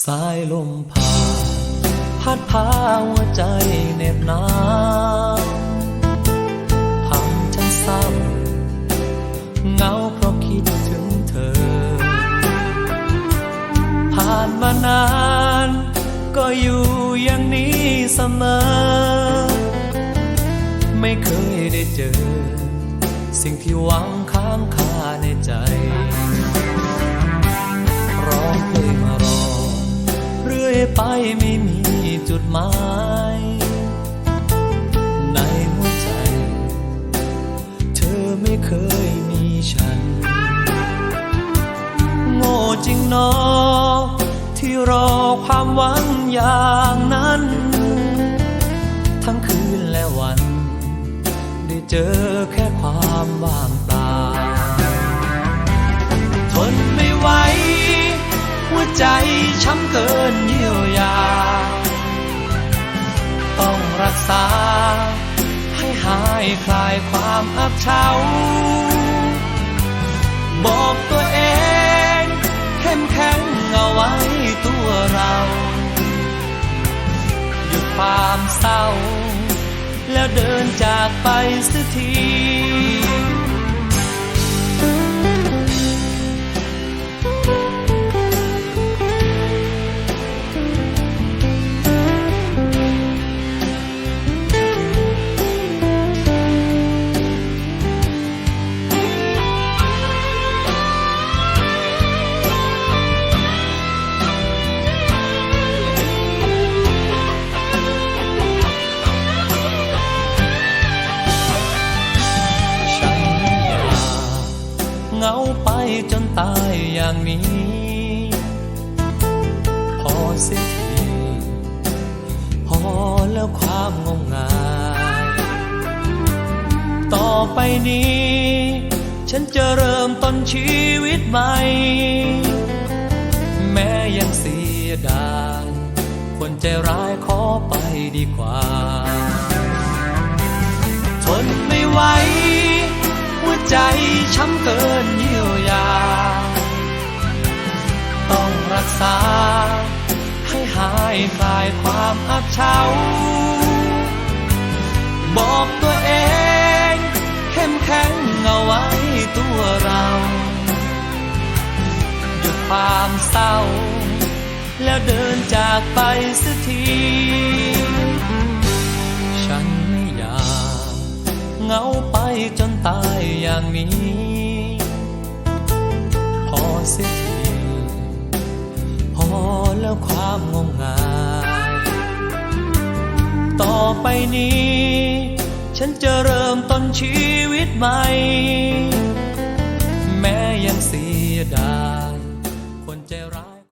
สายลมผ่านพัดพาหัวใจเน็บหนาวทำฉันเศร้าเงาเพราะคิดถึงเธอ ผ่านมานาน ก็อยู่อย่างนี้เสมอ ไม่เคยได้เจอ สิ่งที่หวังค้างคาในใจ ไปไม่มีจุดหมาย ในหัวใจ เธอไม่เคยมีฉัน โง่จริงนอที่รอความหวังอย่างนั้น ทั้งคืนและวัน ได้เจอแค่ความว่างเปล่า วใจช้ำเกินเยียวยา ต้องรักษา ให้หายคลายความอับเฉาบอกตัวเองเข้มแข็งเอาไว้ตัวเรา หยุดความเศร้า แล้วเดินจากไปสักที จนตายอย่างนี้ พอเสียทีพอแล้วความงมงายต่อไปนี้ ฉันจะเริ่มต้นชีวิตใหม่ แม้ยังเสียดายคนใจร้ายขอไปดีกว่า ทนไม่ไหวหัวใจช้ำเกิน ษา ให้หายคลายความอับเฉา บอกตัวเอง เข้มแข็งเอาไว้ตัวเราหยุดความเศร้า แล้วเดินจากไปสักที ฉันไม่อยากเหงาไปจนตายอย่างนี้ พอเสีย ไปนี้ ฉันจะเริ่มต้นชีวิตใหม่ แม้ยังเสียดาย